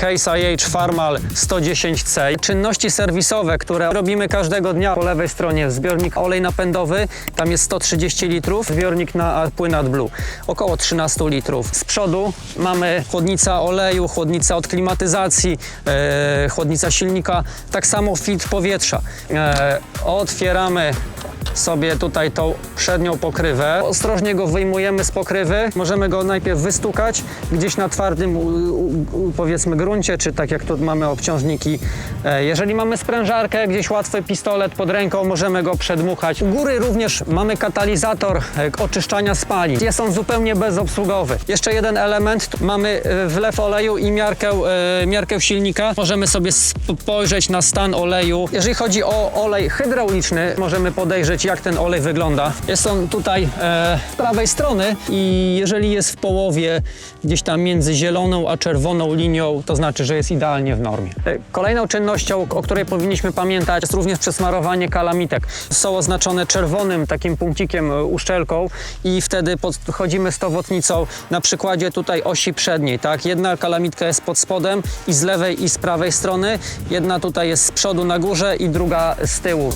Case IH Farmal 110C. Czynności serwisowe, które robimy każdego dnia. Po lewej stronie zbiornik olej napędowy, tam jest 130 litrów, zbiornik na płyn AdBlue, około 13 litrów. Z przodu mamy chłodnica oleju, chłodnica od klimatyzacji, e, chłodnica silnika, tak samo filtr powietrza. E, otwieramy sobie tutaj tą przednią pokrywę. Ostrożnie go wyjmujemy z pokrywy. Możemy go najpierw wystukać gdzieś na twardym, powiedzmy, gruncie, czy tak jak tu mamy obciążniki. E, Jeżeli mamy sprężarkę, gdzieś łatwy pistolet pod ręką, możemy go przedmuchać. U góry również mamy katalizator e, oczyszczania spalin. Jest on zupełnie bezobsługowy. Jeszcze jeden element, mamy e, wlew oleju i miarkę, miarkę silnika. Możemy sobie spojrzeć na stan oleju. Jeżeli chodzi o olej hydrauliczny, możemy podejrzeć, jak ten olej wygląda. Jest on tutaj e, z prawej strony i jeżeli jest w połowie, gdzieś tam między zieloną a czerwoną linią, to znaczy, że jest idealnie w normie. E, Kolejną czynnością, o której powinniśmy pamiętać, jest również przesmarowanie kalamitek. Są oznaczone czerwonym takim punkcikiem, e, uszczelką i wtedy podchodzimy z towotnicą na przykładzie tutaj osi przedniej, tak? Jedna kalamitka jest pod spodem i z lewej i z prawej strony, jedna tutaj jest z przodu na górze i druga z tyłu.